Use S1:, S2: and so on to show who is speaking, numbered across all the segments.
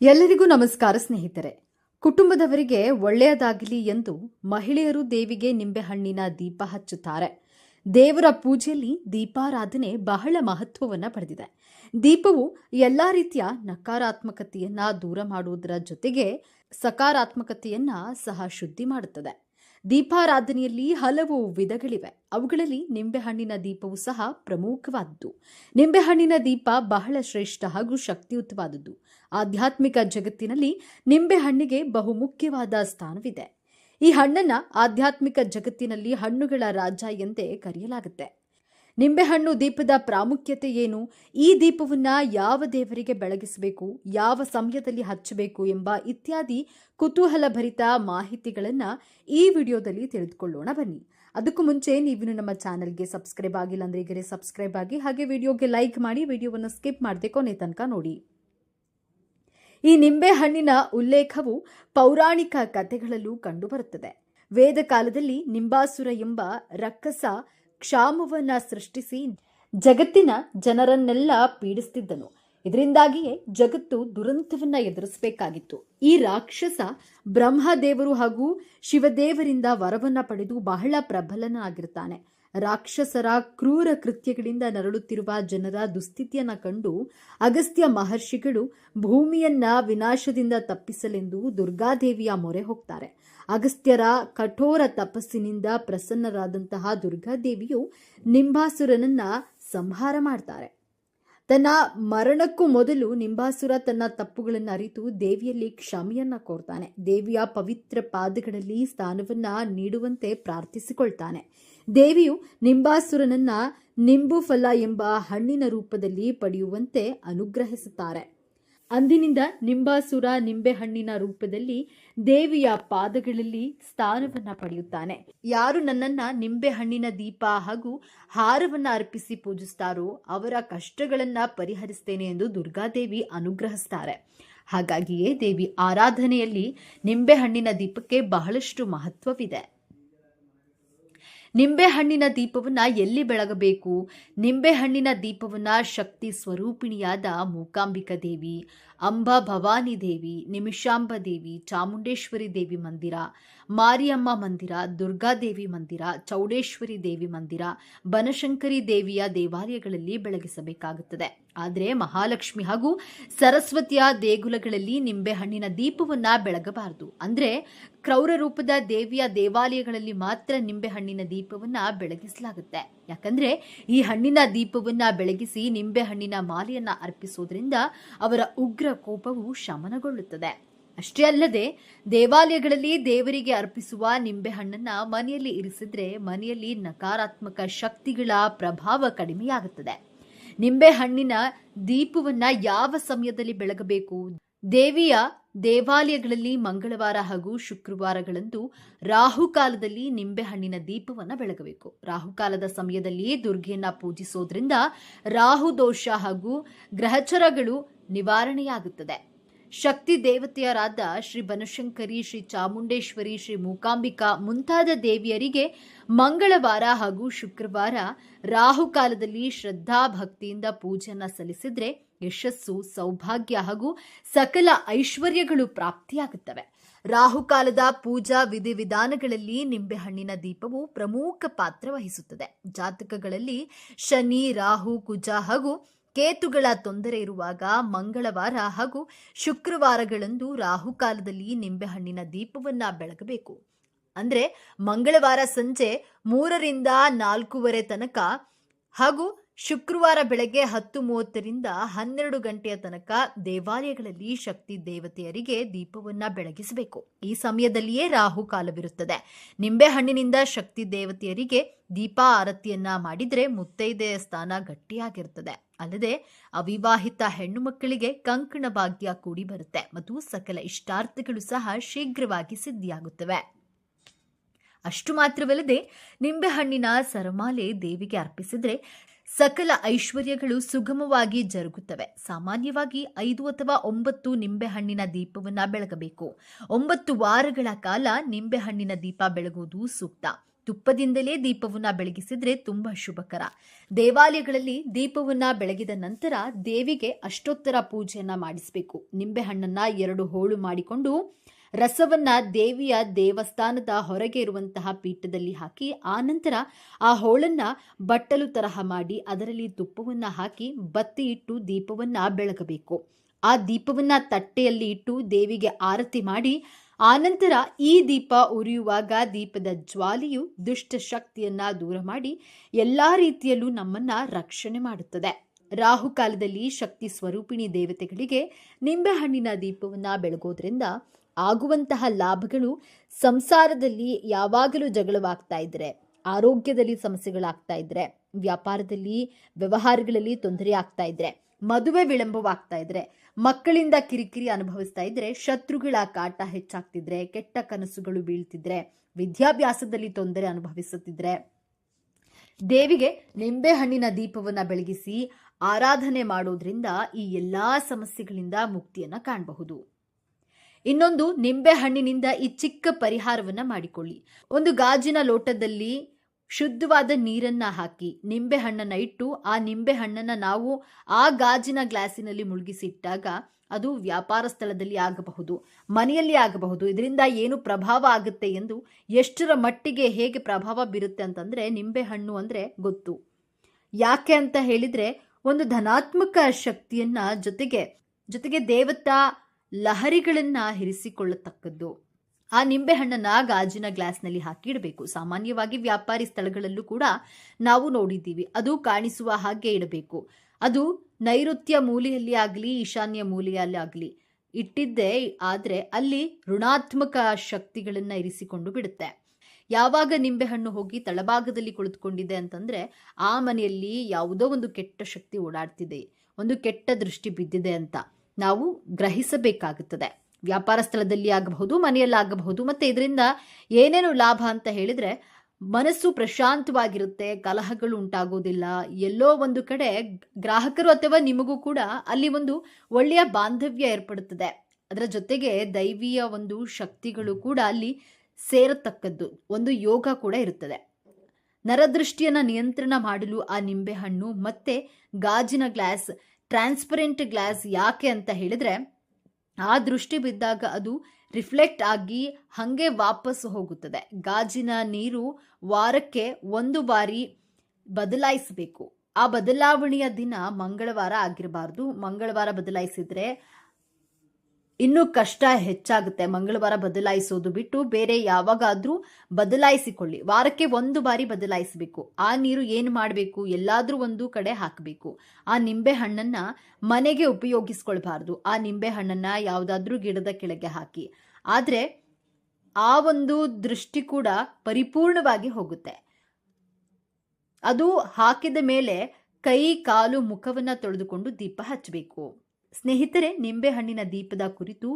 S1: ಎಲ್ಲರಿಗೂ ನಮಸ್ಕಾರ ಸ್ನೇಹಿತರೆ. ಕುಟುಂಬದವರಿಗೆ ಒಳ್ಳೆಯದಾಗಲಿ ಎಂದು ಮಹಿಳೆಯರು ದೇವಿಗೆ ನಿಂಬೆಹಣ್ಣಿನ ದೀಪ ಹಚ್ಚುತ್ತಾರೆ. ದೇವರ ಪೂಜೆಯಲ್ಲಿ ದೀಪಾರಾಧನೆ ಬಹಳ ಮಹತ್ವವನ್ನು ಪಡೆದಿದೆ. ದೀಪವು ಎಲ್ಲ ರೀತಿಯ ನಕಾರಾತ್ಮಕತೆಯನ್ನು ದೂರ ಮಾಡುವುದರ ಜೊತೆಗೆ ಸಕಾರಾತ್ಮಕತೆಯನ್ನು ಸಹ ಶುದ್ಧಿ ಮಾಡುತ್ತದೆ. ದೀಪಾರಾಧನೆಯಲ್ಲಿ ಹಲವು ವಿಧಗಳಿವೆ. ಅವುಗಳಲ್ಲಿ ನಿಂಬೆಹಣ್ಣಿನ ದೀಪವು ಸಹ ಪ್ರಮುಖವಾದದ್ದು. ನಿಂಬೆಹಣ್ಣಿನ ದೀಪ ಬಹಳ ಶ್ರೇಷ್ಠ ಹಾಗೂ ಶಕ್ತಿಯುತವಾದದ್ದು. ಆಧ್ಯಾತ್ಮಿಕ ಜಗತ್ತಿನಲ್ಲಿ ನಿಂಬೆಹಣ್ಣಿಗೆ ಬಹುಮುಖ್ಯವಾದ ಸ್ಥಾನವಿದೆ. ಈ ಹಣ್ಣನ್ನು ಆಧ್ಯಾತ್ಮಿಕ ಜಗತ್ತಿನಲ್ಲಿ ಹಣ್ಣುಗಳ ರಾಜ ಎಂದೇ ಕರೆಯಲಾಗುತ್ತೆ. ನಿಂಬೆಹಣ್ಣು ದೀಪದ ಪ್ರಾಮುಖ್ಯತೆ ಏನು? ಈ ದೀಪವನ್ನ ಯಾವ ದೇವರಿಗೆ ಬೆಳಗಿಸಬೇಕು? ಯಾವ ಸಮಯದಲ್ಲಿ ಹಚ್ಚಬೇಕು ಎಂಬ ಇತ್ಯಾದಿ ಕುತೂಹಲಭರಿತ ಮಾಹಿತಿಗಳನ್ನು ಈ ವಿಡಿಯೋದಲ್ಲಿ ತಿಳಿದುಕೊಳ್ಳೋಣ ಬನ್ನಿ. ಅದಕ್ಕೂ ಮುಂಚೆ ನೀವು ನಮ್ಮ ಚಾನಲ್ಗೆ ಸಬ್ಸ್ಕ್ರೈಬ್ ಆಗಿಲ್ಲ ಅಂದರೆ ಈಗಲೇ ಸಬ್ಸ್ಕ್ರೈಬ್ ಆಗಿ ಹಾಗೆ ವಿಡಿಯೋಗೆ ಲೈಕ್ ಮಾಡಿ ವಿಡಿಯೋವನ್ನು ಸ್ಕಿಪ್ ಮಾಡದೆ ಕೊನೆ ತನಕ ನೋಡಿ. ಈ ನಿಂಬೆಹಣ್ಣಿನ ಉಲ್ಲೇಖವು ಪೌರಾಣಿಕ ಕಥೆಗಳಲ್ಲೂ ಕಂಡುಬರುತ್ತದೆ. ವೇದ ಕಾಲದಲ್ಲಿ ನಿಂಬಾಸುರ ಎಂಬ ರಕ್ಕಸ ಕ್ಷಾಮವನ್ನ ಸೃಷ್ಟಿಸಿ ಜಗತ್ತಿನ ಜನರನ್ನೆಲ್ಲ ಪೀಡಿಸ್ತಿದ್ದನು. ಇದರಿಂದಾಗಿಯೇ ಜಗತ್ತು ದುರಂತವನ್ನ ಎದುರಿಸಬೇಕಾಗಿತ್ತು. ಈ ರಾಕ್ಷಸ ಬ್ರಹ್ಮದೇವರು ಹಾಗೂ ಶಿವದೇವರಿಂದ ವರವನ್ನ ಪಡೆದು ಬಹಳ ಪ್ರಬಲನಾಗಿರ್ತಾನೆ. ರಾಕ್ಷಸರ ಕ್ರೂರ ಕೃತ್ಯಗಳಿಂದ ನರಳುತ್ತಿರುವ ಜನರ ದುಸ್ಥಿತಿಯನ್ನು ಕಂಡು ಅಗಸ್ತ್ಯ ಮಹರ್ಷಿಗಳು ಭೂಮಿಯನ್ನ ವಿನಾಶದಿಂದ ತಪ್ಪಿಸಲೆಂದು ದುರ್ಗಾದೇವಿಯ ಮೊರೆ ಹೋಗ್ತಾರೆ. ಅಗಸ್ತ್ಯರ ಕಠೋರ ತಪಸ್ಸಿನಿಂದ ಪ್ರಸನ್ನರಾದಂತಹ ದುರ್ಗಾದೇವಿಯು ನಿಂಬಾಸುರನನ್ನ ಸಂಹಾರ ಮಾಡ್ತಾರೆ. ತನ್ನ ಮರಣಕ್ಕೂ ಮೊದಲು ನಿಂಬಾಸುರ ತನ್ನ ತಪ್ಪುಗಳನ್ನು ಅರಿತು ದೇವಿಯಲ್ಲಿ ಕ್ಷಮೆಯನ್ನ ಕೋರ್ತಾನೆ. ದೇವಿಯ ಪವಿತ್ರ ಪಾದಗಳಲ್ಲಿ ಸ್ಥಾನವನ್ನ ನೀಡುವಂತೆ ಪ್ರಾರ್ಥಿಸಿಕೊಳ್ತಾನೆ. ದೇವಿಯು ನಿಂಬಾಸುರನನ್ನ ನಿಂಬು ಫಲ ಎಂಬ ಹಣ್ಣಿನ ರೂಪದಲ್ಲಿ ಪಡೆಯುವಂತೆ ಅನುಗ್ರಹಿಸುತ್ತಾರೆ. ಅಂದಿನಿಂದ ನಿಂಬಾಸುರ ನಿಂಬೆ ಹಣ್ಣಿನ ರೂಪದಲ್ಲಿ ದೇವಿಯ ಪಾದಗಳಲ್ಲಿ ಸ್ಥಾನವನ್ನ ಪಡೆಯುತ್ತಾನೆ. ಯಾರು ನನ್ನನ್ನ ನಿಂಬೆ ಹಣ್ಣಿನ ದೀಪ ಹಾಗೂ ಹಾರವನ್ನ ಅರ್ಪಿಸಿ ಪೂಜಿಸ್ತಾರೋ ಅವರ ಕಷ್ಟಗಳನ್ನ ಪರಿಹರಿಸ್ತೇನೆ ಎಂದು ದುರ್ಗಾದೇವಿ ಅನುಗ್ರಹಿಸ್ತಾರೆ. ಹಾಗಾಗಿಯೇ ದೇವಿ ಆರಾಧನೆಯಲ್ಲಿ ನಿಂಬೆ ಹಣ್ಣಿನ ದೀಪಕ್ಕೆ ಬಹಳಷ್ಟು ಮಹತ್ವವಿದೆ. ನಿಂಬೆಹಣ್ಣಿನ ದೀಪವನ್ನ ಎಲ್ಲಿ ಬೆಳಗಬೇಕು? ನಿಂಬೆಹಣ್ಣಿನ ದೀಪವನ್ನ ಶಕ್ತಿ ಸ್ವರೂಪಿಣಿಯಾದ ಮೂಕಾಂಬಿಕಾ ದೇವಿ ಅಂಬಾ ಭವಾನಿ ದೇವಿ, ನಿಮಿಷಾಂಬ ದೇವಿ, ಚಾಮುಂಡೇಶ್ವರಿ ದೇವಿ ಮಂದಿರ. ಮಾರಿಯಮ್ಮ ಮಂದಿರ, ದುರ್ಗಾದೇವಿ ಮಂದಿರ, ಚೌಡೇಶ್ವರಿ ದೇವಿ ಮಂದಿರ, ಬನಶಂಕರಿ ದೇವಿಯ ದೇವಾಲಯಗಳಲ್ಲಿ ಬೆಳಗಿಸಬೇಕಾಗುತ್ತದೆ. ಆದರೆ ಮಹಾಲಕ್ಷ್ಮಿ ಹಾಗೂ ಸರಸ್ವತಿಯ ದೇಗುಲಗಳಲ್ಲಿ ನಿಂಬೆಹಣ್ಣಿನ ದೀಪವನ್ನ ಬೆಳಗಬಾರದು. ಅಂದ್ರೆ ಕ್ರೌರ ರೂಪದ ದೇವಿಯ ದೇವಾಲಯಗಳಲ್ಲಿ ಮಾತ್ರ ನಿಂಬೆಹಣ್ಣಿನ ದೀಪವನ್ನ ಬೆಳಗಿಸಲಾಗುತ್ತೆ. ಯಾಕಂದ್ರೆ ಈ ಹಣ್ಣಿನ ದೀಪವನ್ನ ಬೆಳಗಿಸಿ ನಿಂಬೆಹಣ್ಣಿನ ಮಾಲೆಯನ್ನ ಅರ್ಪಿಸೋದ್ರಿಂದ ಅವರ ಉಗ್ರ ಕೋಪವು ಶಮನಗೊಳ್ಳುತ್ತದೆ. ಅಷ್ಟೇ ಅಲ್ಲದೆ ದೇವಾಲಯಗಳಲ್ಲಿ ದೇವರಿಗೆ ಅರ್ಪಿಸುವ ನಿಂಬೆಹಣ್ಣನ್ನ ಮನೆಯಲ್ಲಿ ಇರಿಸಿದ್ರೆ ಮನೆಯಲ್ಲಿ ನಕಾರಾತ್ಮಕ ಶಕ್ತಿಗಳ ಪ್ರಭಾವ ಕಡಿಮೆಯಾಗುತ್ತದೆ. ನಿಂಬೆಹಣ್ಣಿನ ದೀಪವನ್ನ ಯಾವ ಸಮಯದಲ್ಲಿ ಬೆಳಗಬೇಕು? ದೇವಿಯ ದೇವಾಲಯಗಳಲ್ಲಿ ಮಂಗಳವಾರ ಹಾಗೂ ಶುಕ್ರವಾರಗಳಂದು ರಾಹುಕಾಲದಲ್ಲಿ ನಿಂಬೆಹಣ್ಣಿನ ದೀಪವನ್ನು ಬೆಳಗಬೇಕು. ರಾಹುಕಾಲದ ಸಮಯದಲ್ಲಿ ದುರ್ಗೆಯನ್ನ ಪೂಜಿಸೋದ್ರಿಂದ ರಾಹು ದೋಷ ಹಾಗೂ ಗ್ರಹಚರಗಳು ನಿವಾರಣೆಯಾಗುತ್ತದೆ. ಶಕ್ತಿ ದೇವತೆಯರಾದ ಶ್ರೀ ಬನಶಂಕರಿ, ಶ್ರೀ ಚಾಮುಂಡೇಶ್ವರಿ, ಶ್ರೀ ಮೂಕಾಂಬಿಕಾ ಮುಂತಾದ ದೇವಿಯರಿಗೆ ಮಂಗಳವಾರ ಹಾಗೂ ಶುಕ್ರವಾರ ರಾಹುಕಾಲದಲ್ಲಿ ಶ್ರದ್ಧಾ ಭಕ್ತಿಯಿಂದ ಪೂಜೆಯನ್ನ ಸಲ್ಲಿಸಿದ್ರೆ ಯಶಸ್ಸು, ಸೌಭಾಗ್ಯ ಹಾಗೂ ಸಕಲ ಐಶ್ವರ್ಯಗಳು ಪ್ರಾಪ್ತಿಯಾಗುತ್ತವೆ. ರಾಹುಕಾಲದ ಪೂಜಾ ವಿಧಿವಿಧಾನಗಳಲ್ಲಿ ನಿಂಬೆಹಣ್ಣಿನ ದೀಪವು ಪ್ರಮುಖ ಪಾತ್ರ ವಹಿಸುತ್ತದೆ. ಜಾತಕಗಳಲ್ಲಿ ಶನಿ, ರಾಹು, ಕುಜ ಹಾಗೂ ಕೇತುಗಳ ತೊಂದರೆ ಇರುವಾಗ ಮಂಗಳವಾರ ಹಾಗೂ ಶುಕ್ರವಾರಗಳಂದು ರಾಹುಕಾಲದಲ್ಲಿ ನಿಂಬೆಹಣ್ಣಿನ ದೀಪವನ್ನ ಬೆಳಗಬೇಕು. ಅಂದ್ರೆ ಮಂಗಳವಾರ ಸಂಜೆ ಮೂರರಿಂದ ನಾಲ್ಕೂವರೆ ತನಕ ಹಾಗೂ ಶುಕ್ರವಾರ ಬೆಳಗ್ಗೆ ಹತ್ತು ಮೂವತ್ತರಿಂದ ಹನ್ನೆರಡು ಗಂಟೆಯ ತನಕ ದೇವಾಲಯಗಳಲ್ಲಿ ಶಕ್ತಿ ದೇವತೆಯರಿಗೆ ದೀಪವನ್ನ ಬೆಳಗಿಸಬೇಕು. ಈ ಸಮಯದಲ್ಲಿಯೇ ರಾಹು ಕಾಲವಿರುತ್ತದೆ. ನಿಂಬೆಹಣ್ಣಿನಿಂದ ಶಕ್ತಿ ದೇವತೆಯರಿಗೆ ದೀಪ ಆರತಿಯನ್ನ ಮಾಡಿದರೆ ಮುತ್ತೈದೆಯ ಸ್ಥಾನ ಗಟ್ಟಿಯಾಗಿರುತ್ತದೆ ಅಲ್ಲದೆ ಅವಿವಾಹಿತ ಹೆಣ್ಣು ಮಕ್ಕಳಿಗೆ ಕಂಕಣ ಭಾಗ್ಯ ಕೂಡಿ ಬರುತ್ತೆ ಮತ್ತು ಸಕಲ ಇಷ್ಟಾರ್ಥಗಳು ಸಹ ಶೀಘ್ರವಾಗಿ ಸಿದ್ಧಿಯಾಗುತ್ತವೆ. ಅಷ್ಟು ಮಾತ್ರವಲ್ಲದೆ ನಿಂಬೆಹಣ್ಣಿನ ಸರಮಾಲೆ ದೇವಿಗೆ ಅರ್ಪಿಸಿದ್ರೆ ಸಕಲ ಐಶ್ವರ್ಯಗಳು ಸುಗಮವಾಗಿ ಜರುಗುತ್ತವೆ. ಸಾಮಾನ್ಯವಾಗಿ ಐದು ಅಥವಾ ಒಂಬತ್ತು ನಿಂಬೆಹಣ್ಣಿನ ದೀಪವನ್ನ ಬೆಳಗಬೇಕು. ಒಂಬತ್ತು ವಾರಗಳ ಕಾಲ ನಿಂಬೆಹಣ್ಣಿನ ದೀಪ ಬೆಳಗುವುದು ಸೂಕ್ತ. ತುಪ್ಪದಿಂದಲೇ ದೀಪವನ್ನ ಬೆಳಗಿಸಿದ್ರೆ ತುಂಬಾ ಶುಭಕರ. ದೇವಾಲಯಗಳಲ್ಲಿ ದೀಪವನ್ನ ಬೆಳಗಿದ ನಂತರ ದೇವಿಗೆ ಅಷ್ಟೋತ್ತರ ಪೂಜೆಯನ್ನ ಮಾಡಿಸಬೇಕು. ನಿಂಬೆಹಣ್ಣನ್ನ ಎರಡು ಹೋಳು ಮಾಡಿಕೊಂಡು ರಸವನ್ನ ದೇವಿಯ ದೇವಸ್ಥಾನದ ಹೊರಗೆ ಇರುವಂತಹ ಪೀಠದಲ್ಲಿ ಹಾಕಿ, ಆ ನಂತರ ಆ ಹೋಳನ್ನ ಬಟ್ಟಲು ತರಹ ಮಾಡಿ ಅದರಲ್ಲಿ ತುಪ್ಪವನ್ನ ಹಾಕಿ ಬತ್ತಿ ಇಟ್ಟು ದೀಪವನ್ನ ಬೆಳಗಬೇಕು. ಆ ದೀಪವನ್ನ ತಟ್ಟೆಯಲ್ಲಿ ಇಟ್ಟು ದೇವಿಗೆ ಆರತಿ ಮಾಡಿ ಆನಂತರ ಈ ದೀಪ ಉರಿಯುವಾಗ ದೀಪದ ಜ್ವಾಲಿಯು ದುಷ್ಟ ಶಕ್ತಿಯನ್ನ ದೂರ ಮಾಡಿ ಎಲ್ಲ ರೀತಿಯಲ್ಲೂ ನಮ್ಮನ್ನ ರಕ್ಷಣೆ ಮಾಡುತ್ತದೆ. ರಾಹುಕಾಲದಲ್ಲಿ ಶಕ್ತಿ ಸ್ವರೂಪಿಣಿ ದೇವತೆಗಳಿಗೆ ನಿಂಬೆಹಣ್ಣಿನ ದೀಪವನ್ನ ಬೆಳಗೋದ್ರಿಂದ ಆಗುವಂತಹ ಲಾಭಗಳು ಸಂಸಾರದಲ್ಲಿ ಯಾವಾಗಲೂ ಜಗಳವಾಗ್ತಾ ಇದ್ರೆ, ಆರೋಗ್ಯದಲ್ಲಿ ಸಮಸ್ಯೆಗಳಾಗ್ತಾ ಇದ್ರೆ, ವ್ಯಾಪಾರದಲ್ಲಿ ವ್ಯವಹಾರಗಳಲ್ಲಿ ತೊಂದರೆ ಆಗ್ತಾ ಇದ್ರೆ, ಮದುವೆ ವಿಳಂಬವಾಗ್ತಾ ಇದ್ರೆ, ಮಕ್ಕಳಿಂದ ಕಿರಿಕಿರಿ ಅನುಭವಿಸ್ತಾ ಇದ್ರೆ, ಶತ್ರುಗಳ ಕಾಟ ಹೆಚ್ಚಾಗ್ತಿದ್ರೆ, ಕೆಟ್ಟ ಕನಸುಗಳು ಬೀಳ್ತಿದ್ರೆ, ವಿದ್ಯಾಭ್ಯಾಸದಲ್ಲಿ ತೊಂದರೆ ಅನುಭವಿಸುತ್ತಿದ್ರೆ, ದೇವಿಗೆ ನಿಂಬೆಹಣ್ಣಿನ ದೀಪವನ್ನ ಬೆಳಗಿಸಿ ಆರಾಧನೆ ಮಾಡೋದ್ರಿಂದ ಈ ಎಲ್ಲಾ ಸಮಸ್ಯೆಗಳಿಂದ ಮುಕ್ತಿಯನ್ನ ಕಾಣಬಹುದು. ಇನ್ನೊಂದು ನಿಂಬೆಹಣ್ಣಿನಿಂದ ಈ ಚಿಕ್ಕ ಪರಿಹಾರವನ್ನ ಮಾಡಿಕೊಳ್ಳಿ. ಒಂದು ಗಾಜಿನ ಲೋಟದಲ್ಲಿ ಶುದ್ಧವಾದ ನೀರನ್ನ ಹಾಕಿ, ನಿಂಬೆ ಹಣ್ಣನ್ನ ಇಟ್ಟು ಆ ನಿಂಬೆ ಹಣ್ಣನ್ನ ನಾವು ಆ ಗಾಜಿನ ಗ್ಲಾಸಿನಲ್ಲಿ ಮುಳುಗಿಸಿಟ್ಟಾಗ ಅದು ವ್ಯಾಪಾರ ಸ್ಥಳದಲ್ಲಿ ಆಗಬಹುದು, ಮನೆಯಲ್ಲಿ ಆಗಬಹುದು. ಇದರಿಂದ ಏನು ಪ್ರಭಾವ ಆಗುತ್ತೆ ಎಂದು ಎಷ್ಟರ ಮಟ್ಟಿಗೆ ಹೇಗೆ ಪ್ರಭಾವ ಬೀರುತ್ತೆ ಅಂತಂದ್ರೆ ನಿಂಬೆ ಹಣ್ಣು ಅಂದ್ರೆ ಗೊತ್ತು. ಯಾಕೆ ಅಂತ ಹೇಳಿದ್ರೆ ಒಂದು ಧನಾತ್ಮಕ ಶಕ್ತಿಯನ್ನ ಜೊತೆಗೆ ಜೊತೆಗೆ ದೇವತಾ ಲಹರಿಗಳನ್ನ ಹಿರಿಸಿಕೊಳ್ಳತಕ್ಕದ್ದು. ಆ ನಿಂಬೆಹಣ್ಣನ್ನು ಗಾಜಿನ ಗ್ಲಾಸ್ನಲ್ಲಿ ಹಾಕಿ ಇಡಬೇಕು ಸಾಮಾನ್ಯವಾಗಿ ವ್ಯಾಪಾರಿ ಸ್ಥಳಗಳಲ್ಲೂ ಕೂಡ ನಾವು ನೋಡಿದ್ದೀವಿ. ಅದು ಕಾಣಿಸುವ ಹಾಗೆ ಇಡಬೇಕು. ಅದು ನೈಋತ್ಯ ಮೂಲೆಯಲ್ಲಿ ಆಗಲಿ, ಈಶಾನ್ಯ ಮೂಲೆಯಲ್ಲಿ ಆಗಲಿ ಇಟ್ಟಿದ್ದೆ ಆದರೆ ಅಲ್ಲಿ ಋಣಾತ್ಮಕ ಶಕ್ತಿಗಳನ್ನು ಇರಿಸಿಕೊಂಡು ಬಿಡುತ್ತೆ. ಯಾವಾಗ ನಿಂಬೆಹಣ್ಣು ಹೋಗಿ ತಳಭಾಗದಲ್ಲಿ ಕುಳಿತುಕೊಂಡಿದೆ ಅಂತಂದ್ರೆ ಆ ಮನೆಯಲ್ಲಿ ಯಾವುದೋ ಒಂದು ಕೆಟ್ಟ ಶಕ್ತಿ ಓಡಾಡ್ತಿದೆ. ಒಂದು ಕೆಟ್ಟ ದೃಷ್ಟಿ ಬಿದ್ದಿದೆ ಅಂತ. ನಾವು ಗ್ರಹಿಸಬೇಕಾಗುತ್ತದೆ. ವ್ಯಾಪಾರ ಸ್ಥಳದಲ್ಲಿ ಆಗಬಹುದು ಮನೆಯಲ್ಲಾಗಬಹುದು ಮತ್ತೆ ಇದರಿಂದ ಏನೇನು ಲಾಭ ಅಂತ ಹೇಳಿದ್ರೆ ಮನಸ್ಸು ಪ್ರಶಾಂತವಾಗಿರುತ್ತೆ, ಕಲಹಗಳು ಉಂಟಾಗೋದಿಲ್ಲ ಎಲ್ಲೋ ಒಂದು ಕಡೆ ಗ್ರಾಹಕರು ಅಥವಾ ನಿಮಗೂ ಕೂಡ ಅಲ್ಲಿ ಒಂದು ಒಳ್ಳೆಯ ಬಾಂಧವ್ಯ ಏರ್ಪಡುತ್ತದೆ. ಅದರ ಜೊತೆಗೆ ದೈವೀಯ ಒಂದು ಶಕ್ತಿಗಳು ಕೂಡ ಅಲ್ಲಿ ಸೇರತಕ್ಕದ್ದು, ಒಂದು ಯೋಗ ಕೂಡ ಇರುತ್ತದೆ. ನರದೃಷ್ಟಿಯನ್ನ ನಿಯಂತ್ರಣ ಮಾಡಲು ಆ ನಿಂಬೆಹಣ್ಣು ಮತ್ತೆ ಗಾಜಿನ ಗ್ಲಾಸ್ ಟ್ರಾನ್ಸ್ಪರೆಂಟ್ ಗ್ಲಾಸ್ ಯಾಕೆ ಅಂತ ಹೇಳಿದ್ರೆ, ಆ ದೃಷ್ಟಿ ಬಿದ್ದಾಗ ಅದು ರಿಫ್ಲೆಕ್ಟ್ ಆಗಿ ಹಂಗೆ ವಾಪಸ್ ಹೋಗುತ್ತದೆ. ಗಾಜಿನ ನೀರು ವಾರಕ್ಕೆ ಒಂದು ಬಾರಿ ಬದಲಾಯಿಸಬೇಕು. ಆ ಬದಲಾವಣೆಯ ದಿನ ಮಂಗಳವಾರ ಆಗಿರಬಾರ್ದು. ಮಂಗಳವಾರ ಬದಲಾಯಿಸಿದ್ರೆ ಇನ್ನೂ ಕಷ್ಟ ಹೆಚ್ಚಾಗುತ್ತೆ. ಮಂಗಳವಾರ ಬದಲಾಯಿಸೋದು ಬಿಟ್ಟು ಬೇರೆ ಯಾವಾಗಾದ್ರೂ ಬದಲಾಯಿಸಿಕೊಳ್ಳಿ. ವಾರಕ್ಕೆ ಒಂದು ಬಾರಿ ಬದಲಾಯಿಸಬೇಕು. ಆ ನೀರು ಏನು ಮಾಡಬೇಕು? ಎಲ್ಲಾದ್ರೂ ಒಂದು ಕಡೆ ಹಾಕಬೇಕು. ಆ ನಿಂಬೆ ಹಣ್ಣನ್ನ ಮನೆಗೆ ಉಪಯೋಗಿಸ್ಕೊಳ್ಬಾರ್ದು. ಆ ನಿಂಬೆ ಹಣ್ಣನ್ನ ಯಾವುದಾದ್ರೂ ಗಿಡದ ಕೆಳಗೆ ಹಾಕಿ. ಆದ್ರೆ ಆ ಒಂದು ದೃಷ್ಟಿ ಕೂಡ ಪರಿಪೂರ್ಣವಾಗಿ ಹೋಗುತ್ತೆ. ಅದು ಹಾಕಿದ ಮೇಲೆ ಕೈ, ಕಾಲು, ಮುಖವನ್ನ ತೊಳೆದುಕೊಂಡು ದೀಪ ಹಚ್ಚಬೇಕು. ಸ್ನೇಹಿತರೆ, ನಿಂಬೆಹಣ್ಣಿನ ದೀಪದ ಕುರಿತು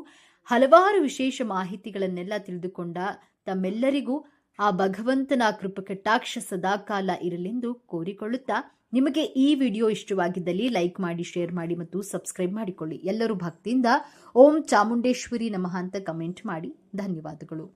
S1: ಹಲವಾರು ವಿಶೇಷ ಮಾಹಿತಿಗಳನ್ನೆಲ್ಲ ತಿಳಿದುಕೊಂಡ ತಮ್ಮೆಲ್ಲರಿಗೂ ಆ ಭಗವಂತನ ಕೃಪಕಟಾಕ್ಷ ಸದಾಕಾಲ ಇರಲೆಂದು ಕೋರಿಕೊಳ್ಳುತ್ತಾ, ನಿಮಗೆ ಈ ವಿಡಿಯೋ ಇಷ್ಟವಾಗಿದ್ದಲ್ಲಿ ಲೈಕ್ ಮಾಡಿ, ಶೇರ್ ಮಾಡಿ ಮತ್ತು ಸಬ್ಸ್ಕ್ರೈಬ್ ಮಾಡಿಕೊಳ್ಳಿ. ಎಲ್ಲರೂ ಭಕ್ತಿಯಿಂದ ಓಂ ಚಾಮುಂಡೇಶ್ವರಿ ನಮಃ ಅಂತ ಕಮೆಂಟ್ ಮಾಡಿ. ಧನ್ಯವಾದಗಳು.